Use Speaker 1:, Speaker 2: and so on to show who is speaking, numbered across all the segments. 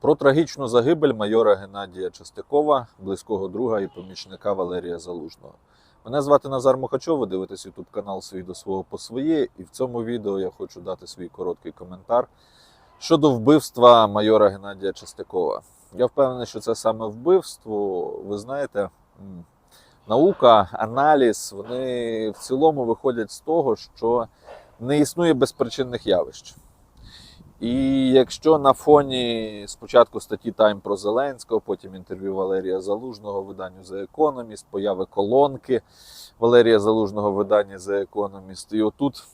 Speaker 1: Про трагічну загибель майора Геннадія Частякова, близького друга і помічника Валерія Залужного. Мене звати Назар Мухачов, ви дивитесь YouTube канал «Свій до свого по своє, і в цьому відео я хочу дати свій короткий коментар щодо вбивства майора Геннадія Частякова. Я впевнений, що це саме вбивство. Ви знаєте, наука, аналіз, вони в цілому виходять з того, що не існує безпричинних явищ. І якщо на фоні спочатку статті Тайм про Зеленського, потім інтерв'ю Валерія Залужного виданню The Economist, появи колонки Валерія Залужного видання The Economist, і отут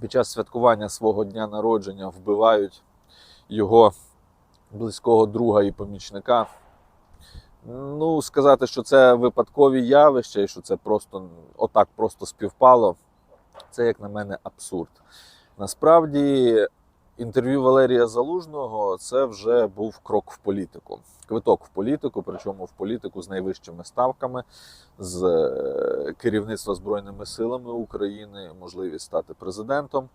Speaker 1: під час святкування свого дня народження вбивають його близького друга і помічника. Ну, сказати, що це випадкові явища, і що це просто отак просто співпало, це, як на мене, абсурд. Насправді, інтерв'ю Валерія Залужного це вже був крок в політику. Квиток в політику, причому в політику з найвищими ставками, з е, керівництва Збройними силами України, можливість стати президентом.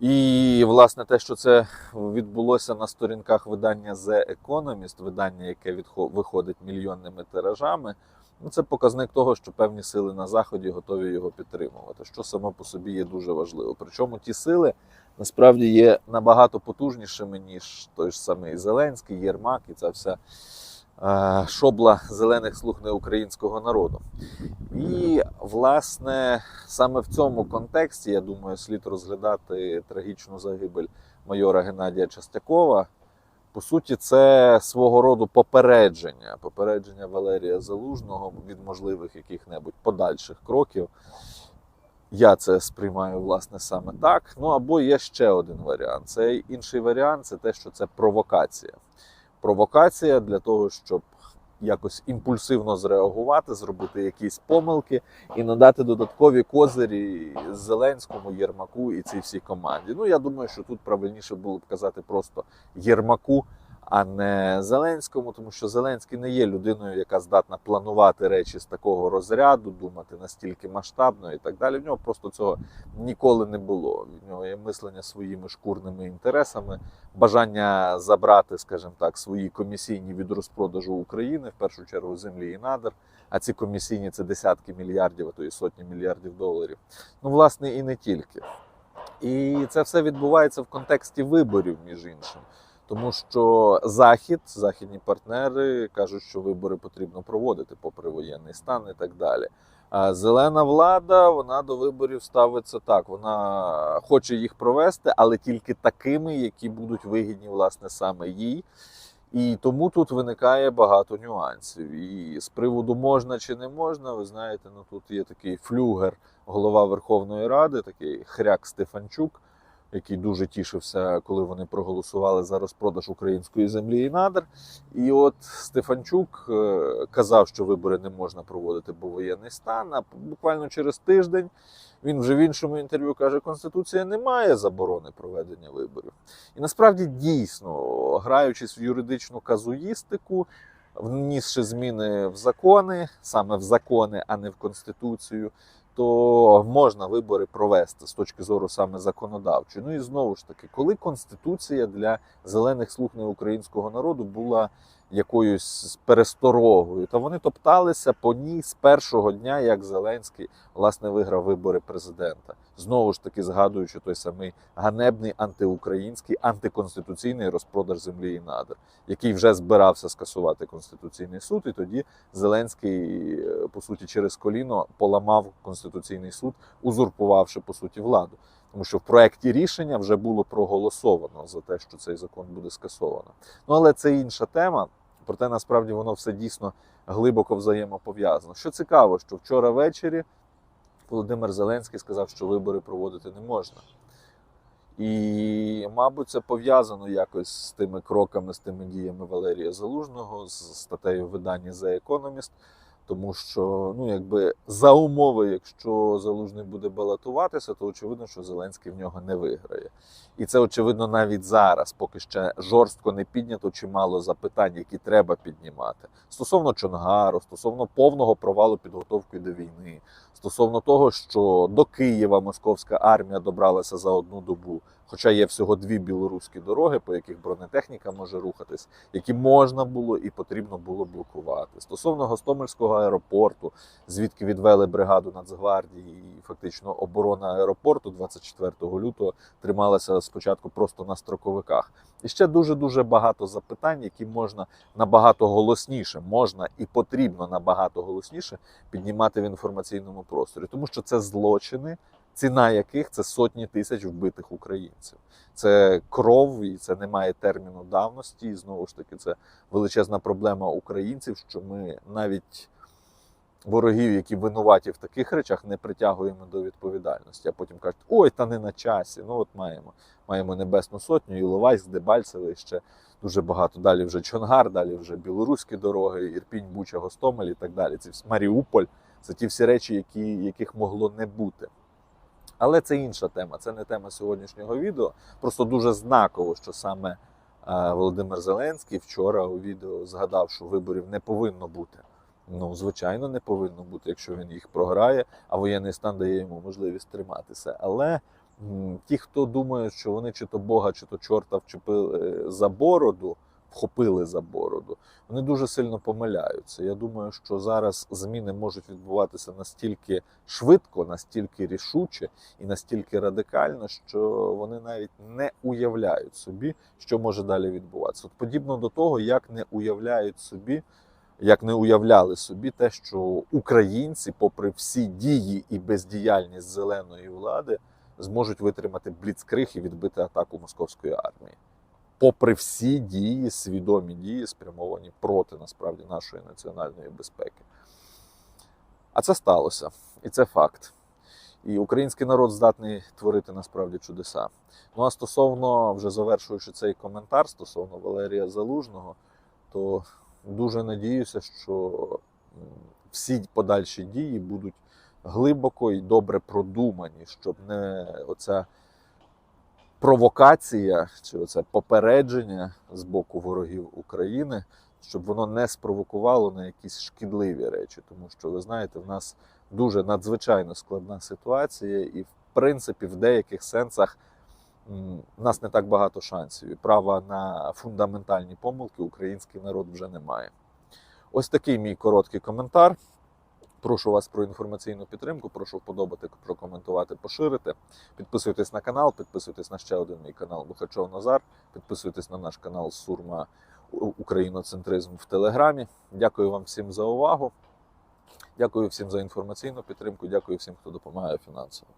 Speaker 1: І, власне, те, що це відбулося на сторінках видання The Economist, видання, яке виходить мільйонними тиражами, ну, це показник того, що певні сили на Заході готові його підтримувати, що само по собі є дуже важливо. Причому ті сили насправді є набагато потужнішими, ніж той ж самий Зеленський, Єрмак і ця вся е, шобла зелених слуг неукраїнського народу. І, власне, саме в цьому контексті, я думаю, слід розглядати трагічну загибель майора Геннадія Частякова. По суті, це свого роду попередження, попередження Валерія Залужного від можливих яких-небудь подальших кроків. Я це сприймаю власне саме так. Ну або є ще один варіант. Це інший варіант це те, що це провокація. Провокація для того, щоб якось імпульсивно зреагувати, зробити якісь помилки і надати додаткові козирі Зеленському, Єрмаку і цій всій команді. Ну я думаю, що тут правильніше було б казати просто Єрмаку, а не Зеленському, тому що Зеленський не є людиною, яка здатна планувати речі з такого розряду, думати настільки масштабно і так далі. В нього просто цього ніколи не було. В нього є мислення своїми шкурними інтересами, бажання забрати, скажімо так, свої комісійні від розпродажу України, в першу чергу землі і надр. А ці комісійні це десятки мільярдів, а то і сотні мільярдів доларів. Ну, власне, і не тільки. І це все відбувається в контексті виборів, між іншим. Тому що Захід, західні партнери кажуть, що вибори потрібно проводити попри воєнний стан і так далі. А зелена влада вона до виборів ставиться так. Вона хоче їх провести, але тільки такими, які будуть вигідні власне саме їй. І тому тут виникає багато нюансів. І з приводу можна чи не можна, ви знаєте, ну тут є такий флюгер, голова Верховної Ради, такий хряк Стефанчук, який дуже тішився, коли вони проголосували за розпродаж української землі і надр. І от Стефанчук е, казав, що вибори не можна проводити, бо воєнний стан. А буквально через тиждень він вже в іншому інтерв'ю каже: Конституція не має заборони проведення виборів. І насправді дійсно, граючись в юридичну казуїстику, внісши зміни в закони, саме в закони, а не в конституцію, то можна вибори провести з точки зору саме законодавчої. Ну і знову ж таки, коли конституція для зелених слуг неукраїнського народу була якоюсь пересторогою, то вони топталися по ній з першого дня, як Зеленський власне виграв вибори президента. Знову ж таки, згадуючи той самий ганебний антиукраїнський антиконституційний розпродаж землі і надр, який вже збирався скасувати конституційний суд, і тоді Зеленський, е, по суті, через коліно поламав конституційний суд, узурпувавши по суті владу. Тому що в проєкті рішення вже було проголосовано за те, що цей закон буде скасовано. Ну але це інша тема. Проте насправді воно все дійсно глибоко взаємопов'язано. Що цікаво, що вчора ввечері Володимир Зеленський сказав, що вибори проводити не можна. І, мабуть, це пов'язано якось з тими кроками, з тими діями Валерія Залужного, з статтею видання The Economist. Тому що, ну, якби за умови, якщо Залужний буде балотуватися, то очевидно, що Зеленський в нього не виграє. І це очевидно навіть зараз, поки ще жорстко не піднято чимало запитань, які треба піднімати стосовно Чонгару, стосовно повного провалу підготовки до війни, стосовно того, що до Києва московська армія добралася за одну добу. Хоча є всього дві білоруські дороги, по яких бронетехніка може рухатись, які можна було і потрібно було блокувати. Стосовно Гостомельського аеропорту, звідки відвели бригаду Нацгвардії, і фактично оборона аеропорту 24 лютого трималася спочатку просто на строковиках. І ще дуже дуже багато запитань, які можна набагато голосніше, можна і потрібно набагато голосніше піднімати в інформаційному просторі, тому що це злочини, ціна яких це сотні тисяч вбитих українців. Це кров, і це не має терміну давності. І знову ж таки, це величезна проблема українців, що ми навіть ворогів, які винуваті в таких речах, не притягуємо до відповідальності. А потім кажуть, ой, та не на часі. Ну от маємо. Маємо Небесну Сотню, Іловайськ, Дебальцеве, ще дуже багато. Далі вже Чонгар, далі вже білоруські дороги, Ірпінь, Буча, Гостомель і так далі. Це Маріуполь. Це ті всі речі, які, яких могло не бути. Але це інша тема, це не тема сьогоднішнього відео. Просто дуже знаково, що саме е, Володимир Зеленський вчора у відео згадав, що виборів не повинно бути. Ну, звичайно, не повинно бути, якщо він їх програє, а воєнний стан дає йому можливість триматися. Але ті, хто думає, що вони чи то Бога, чи то чорта вчепили за бороду, вхопили за бороду, вони дуже сильно помиляються. Я думаю, що зараз зміни можуть відбуватися настільки швидко, настільки рішуче і настільки радикально, що вони навіть не уявляють собі, що може далі відбуватися. От подібно до того, як не уявляють собі, як не уявляли собі те, що українці, попри всі дії і бездіяльність зеленої влади, зможуть витримати бліцкриг і відбити атаку московської армії. Попри всі дії, свідомі дії, спрямовані проти насправді нашої національної безпеки. А це сталося, і це факт. І український народ здатний творити насправді чудеса. Ну а стосовно, вже завершуючи цей коментар стосовно Валерія Залужного, то дуже надіюся, що всі подальші дії будуть глибоко і добре продумані, щоб не оця провокація чи оце попередження з боку ворогів України, щоб воно не спровокувало на якісь шкідливі речі. Тому що ви знаєте, в нас дуже надзвичайно складна ситуація, і в принципі, в деяких сенсах в нас не так багато шансів. І права на фундаментальні помилки український народ вже не має. Ось такий мій короткий коментар. Прошу вас про інформаційну підтримку, прошу вподобати, прокоментувати, поширити. Підписуйтесь на канал, підписуйтесь на ще один мій канал Бухачов Назар, підписуйтесь на наш канал Сурма Україноцентризм в Телеграмі. Дякую вам всім за увагу. Дякую всім за інформаційну підтримку. Дякую всім, хто допомагає фінансово.